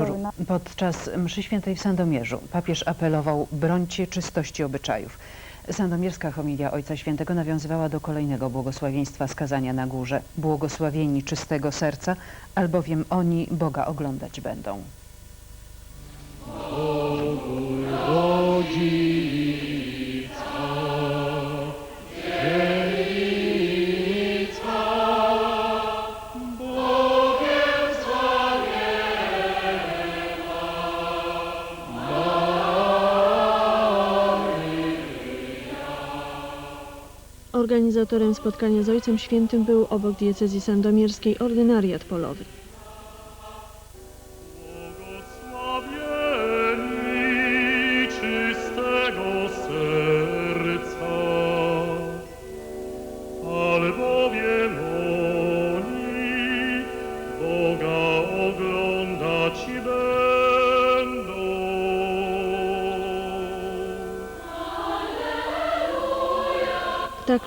wieczór. Podczas mszy świętej w Sandomierzu papież apelował brońcie czystości obyczajów. Sandomierska homilia Ojca Świętego nawiązywała do kolejnego błogosławieństwa skazania na górze. Błogosławieni czystego serca, albowiem oni Boga oglądać będą. Organizatorem spotkania z Ojcem Świętym był obok diecezji sandomierskiej ordynariat polowy.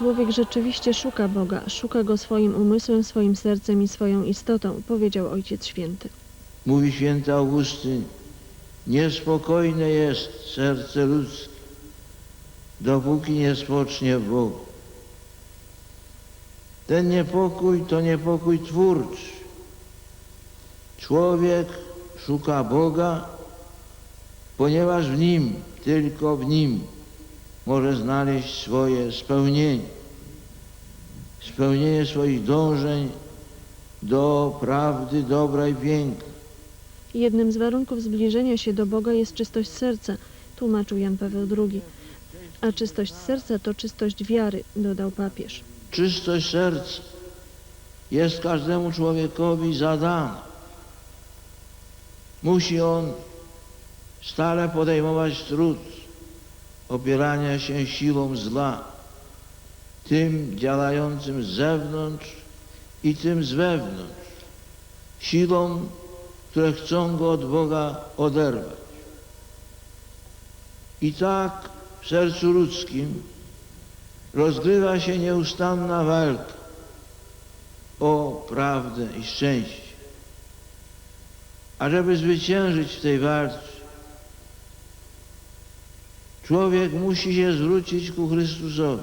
Człowiek rzeczywiście szuka Boga, szuka Go swoim umysłem, swoim sercem i swoją istotą, powiedział Ojciec Święty. Mówi święty Augustyn, niespokojne jest serce ludzkie, dopóki nie spocznie w Bogu. Ten niepokój to niepokój twórczy. Człowiek szuka Boga, ponieważ w Nim, tylko w Nim może znaleźć swoje spełnienie. Spełnienie swoich dążeń do prawdy, dobra i piękna. Jednym z warunków zbliżenia się do Boga jest czystość serca, tłumaczył Jan Paweł II. A czystość serca to czystość wiary, dodał papież. Czystość serca jest każdemu człowiekowi zadana. Musi on stale podejmować trud opierania się siłom zła, tym działającym z zewnątrz i tym z wewnątrz, siłom, które chcą go od Boga oderwać. I tak w sercu ludzkim rozgrywa się nieustanna walka o prawdę i szczęście. A żeby zwyciężyć w tej walce, człowiek musi się zwrócić ku Chrystusowi.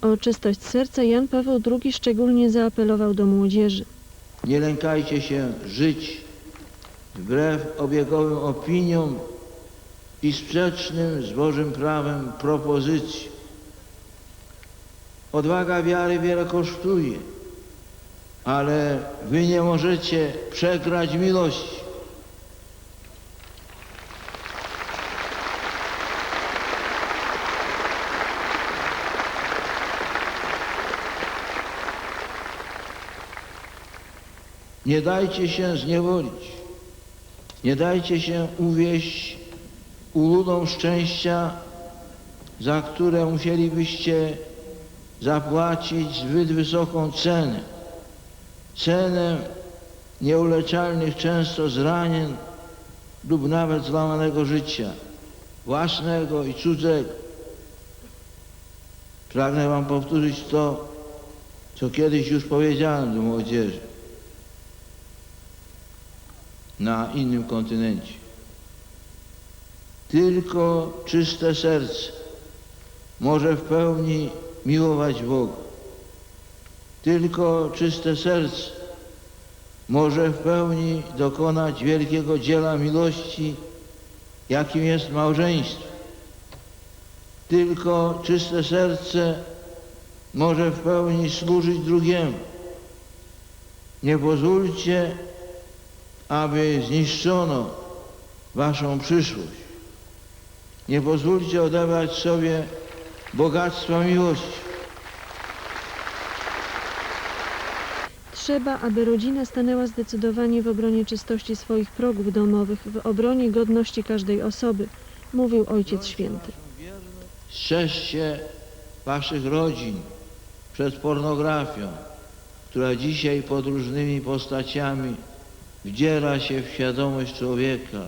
O czystość serca Jan Paweł II szczególnie zaapelował do młodzieży. Nie lękajcie się żyć wbrew obiegowym opiniom i sprzecznym z Bożym prawem propozycji. Odwaga wiary wiele kosztuje, ale wy nie możecie przegrać miłości. Nie dajcie się zniewolić. Nie dajcie się uwieść uludom szczęścia, za które musielibyście zapłacić zbyt wysoką cenę. Cenę nieuleczalnych często zranień lub nawet złamanego życia, własnego i cudzego. Pragnę Wam powtórzyć to, co kiedyś już powiedziałem do młodzieży na innym kontynencie. Tylko czyste serce może w pełni miłować Boga. Tylko czyste serce może w pełni dokonać wielkiego dzieła miłości, jakim jest małżeństwo. Tylko czyste serce może w pełni służyć drugiemu. Nie pozwólcie, aby zniszczono waszą przyszłość. Nie pozwólcie odebrać sobie bogactwa miłości. Trzeba, aby rodzina stanęła zdecydowanie w obronie czystości swoich progów domowych, w obronie godności każdej osoby, mówił Ojciec Święty. Strzeżcie waszych rodzin przed pornografią, która dzisiaj pod różnymi postaciami wdziera się w świadomość człowieka,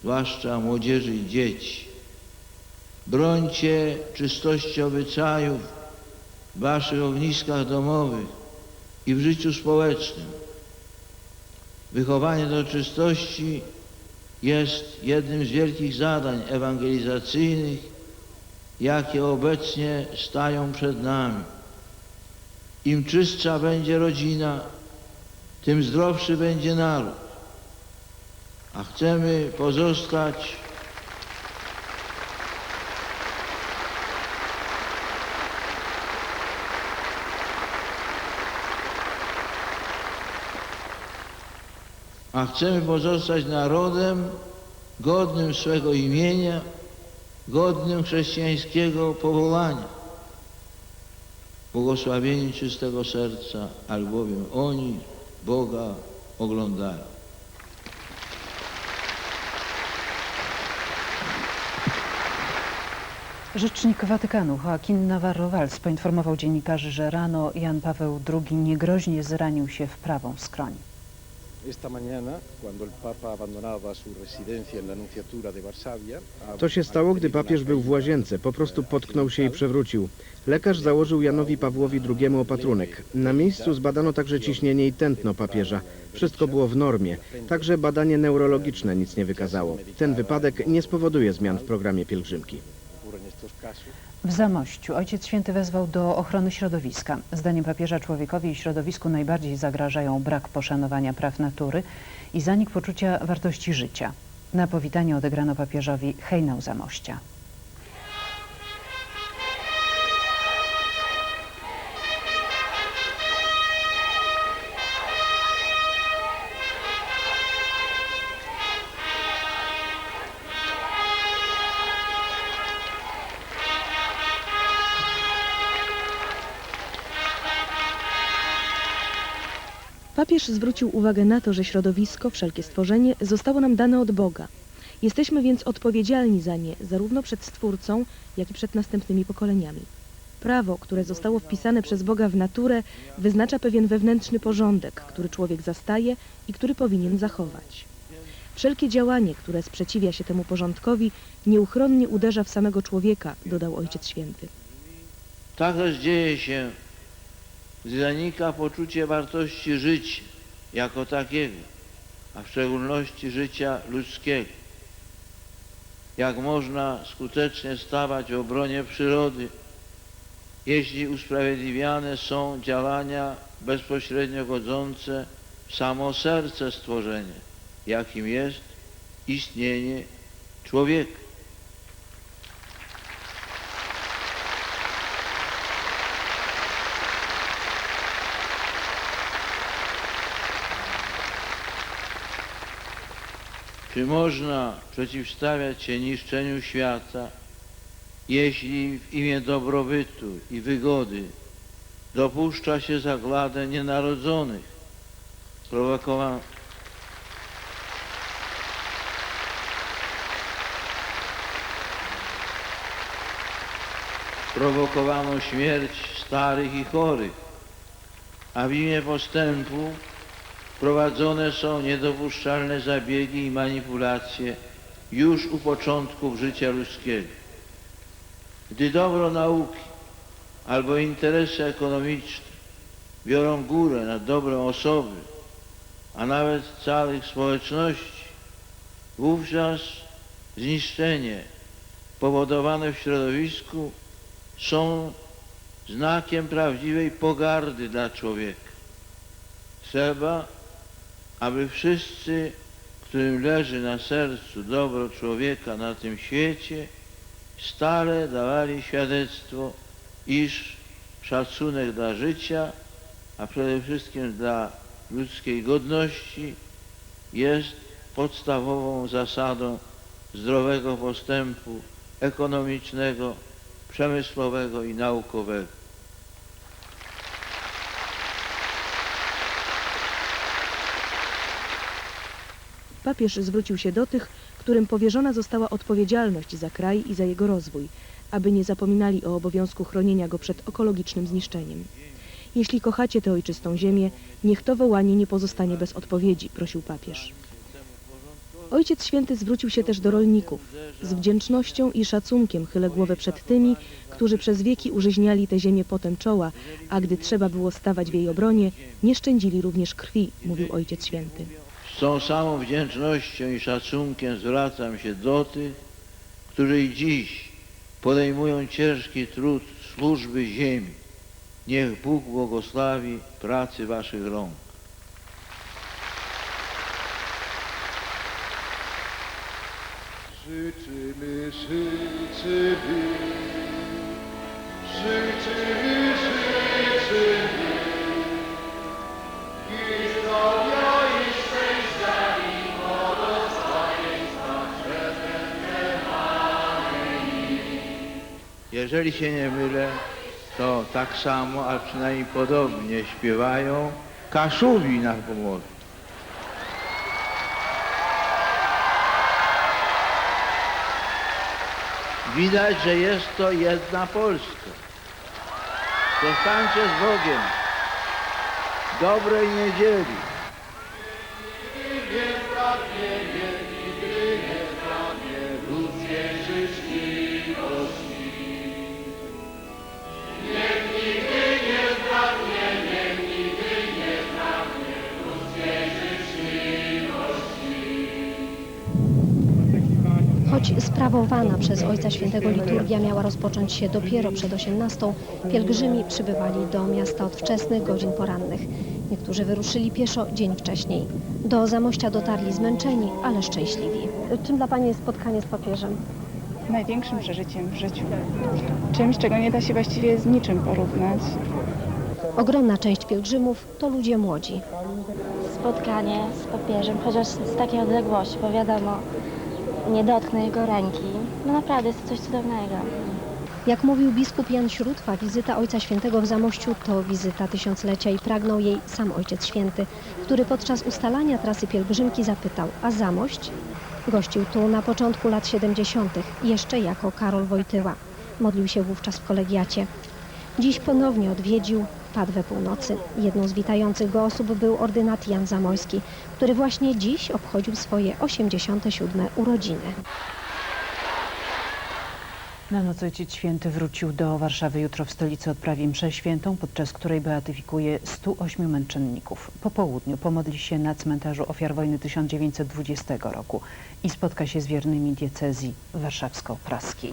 zwłaszcza młodzieży i dzieci. Brońcie czystości obyczajów w waszych ogniskach domowych i w życiu społecznym. Wychowanie do czystości jest jednym z wielkich zadań ewangelizacyjnych, jakie obecnie stają przed nami. Im czystsza będzie rodzina, tym zdrowszy będzie naród. A chcemy pozostać a chcemy pozostać narodem godnym swego imienia, godnym chrześcijańskiego powołania. Błogosławieni czystego serca, albowiem oni Boga oglądają. Rzecznik Watykanu Joaquin Navarro-Valls poinformował dziennikarzy, że rano Jan Paweł II niegroźnie zranił się w prawą skroń. To się stało, gdy papież był w łazience. Po prostu potknął się i przewrócił. Lekarz założył Janowi Pawłowi II opatrunek. Na miejscu zbadano także ciśnienie i tętno papieża. Wszystko było w normie. Także badanie neurologiczne nic nie wykazało. Ten wypadek nie spowoduje zmian w programie pielgrzymki. W Zamościu Ojciec Święty wezwał do ochrony środowiska. Zdaniem papieża człowiekowi i środowisku najbardziej zagrażają brak poszanowania praw natury i zanik poczucia wartości życia. Na powitanie odegrano papieżowi hejnał Zamościa. Papież zwrócił uwagę na to, że środowisko, wszelkie stworzenie zostało nam dane od Boga. Jesteśmy więc odpowiedzialni za nie, zarówno przed Stwórcą, jak i przed następnymi pokoleniami. Prawo, które zostało wpisane przez Boga w naturę, wyznacza pewien wewnętrzny porządek, który człowiek zastaje i który powinien zachować. Wszelkie działanie, które sprzeciwia się temu porządkowi, nieuchronnie uderza w samego człowieka, dodał Ojciec Święty. Tak też dzieje się, zanika poczucie wartości życia jako takiego, a w szczególności życia ludzkiego. Jak można skutecznie stawać w obronie przyrody, jeśli usprawiedliwiane są działania bezpośrednio godzące w samo serce stworzenia, jakim jest istnienie człowieka. Czy można przeciwstawiać się niszczeniu świata, jeśli w imię dobrobytu i wygody dopuszcza się zagładę nienarodzonych, prowokowa- prowokowano śmierć starych i chorych, a w imię postępu Prowadzone są niedopuszczalne zabiegi i manipulacje już u początków życia ludzkiego. Gdy dobro nauki albo interesy ekonomiczne biorą górę nad dobrem osoby, a nawet całych społeczności, wówczas zniszczenie powodowane w środowisku są znakiem prawdziwej pogardy dla człowieka. Trzeba aby wszyscy, którym leży na sercu dobro człowieka na tym świecie, stale dawali świadectwo, iż szacunek dla życia, a przede wszystkim dla ludzkiej godności jest podstawową zasadą zdrowego postępu ekonomicznego, przemysłowego i naukowego. Papież zwrócił się do tych, którym powierzona została odpowiedzialność za kraj i za jego rozwój, aby nie zapominali o obowiązku chronienia go przed ekologicznym zniszczeniem. Jeśli kochacie tę ojczystą ziemię, niech to wołanie nie pozostanie bez odpowiedzi, prosił papież. Ojciec Święty zwrócił się też do rolników. Z wdzięcznością i szacunkiem chylę głowę przed tymi, którzy przez wieki użyźniali tę ziemię potem czoła, a gdy trzeba było stawać w jej obronie, nie szczędzili również krwi, mówił Ojciec Święty. Z tą samą wdzięcznością i szacunkiem zwracam się do tych, którzy i dziś podejmują ciężki trud służby ziemi. Niech Bóg błogosławi pracy waszych rąk. Życzymy, życzymy, życzymy, życzymy. Jeżeli się nie mylę, to tak samo, a przynajmniej podobnie śpiewają Kaszubi na Pomorzu. Widać, że jest to jedna Polska. Zostańcie z Bogiem. Dobrej niedzieli. Sprawowana przez Ojca Świętego liturgia miała rozpocząć się dopiero przed 18, pielgrzymi przybywali do miasta od wczesnych godzin porannych. Niektórzy wyruszyli pieszo dzień wcześniej. Do Zamościa dotarli zmęczeni, ale szczęśliwi. Czym dla Pani jest spotkanie z papieżem? największym przeżyciem w życiu. Czymś, czego nie da się właściwie z niczym porównać. Ogromna część pielgrzymów to ludzie młodzi. spotkanie z papieżem, chociaż z takiej odległości, bo wiadomo, nie dotknę jego ręki. No naprawdę jest to coś cudownego. Jak mówił biskup Jan Śródwa, wizyta Ojca Świętego w Zamościu to wizyta tysiąclecia i pragnął jej sam Ojciec Święty, który podczas ustalania trasy pielgrzymki zapytał, a Zamość? Gościł tu na początku lat 70., jeszcze jako Karol Wojtyła. Modlił się wówczas w kolegiacie. Dziś ponownie odwiedził Padwę Północy. Jedną z witających go osób był ordynat Jan Zamojski, który właśnie dziś obchodził swoje 87 urodziny. Na noc Ojciec Święty wrócił do Warszawy. Jutro w stolicy odprawi mszę świętą, podczas której beatyfikuje 108 męczenników. Po południu pomodli się na cmentarzu ofiar wojny 1920 roku i spotka się z wiernymi diecezji warszawsko-praskiej.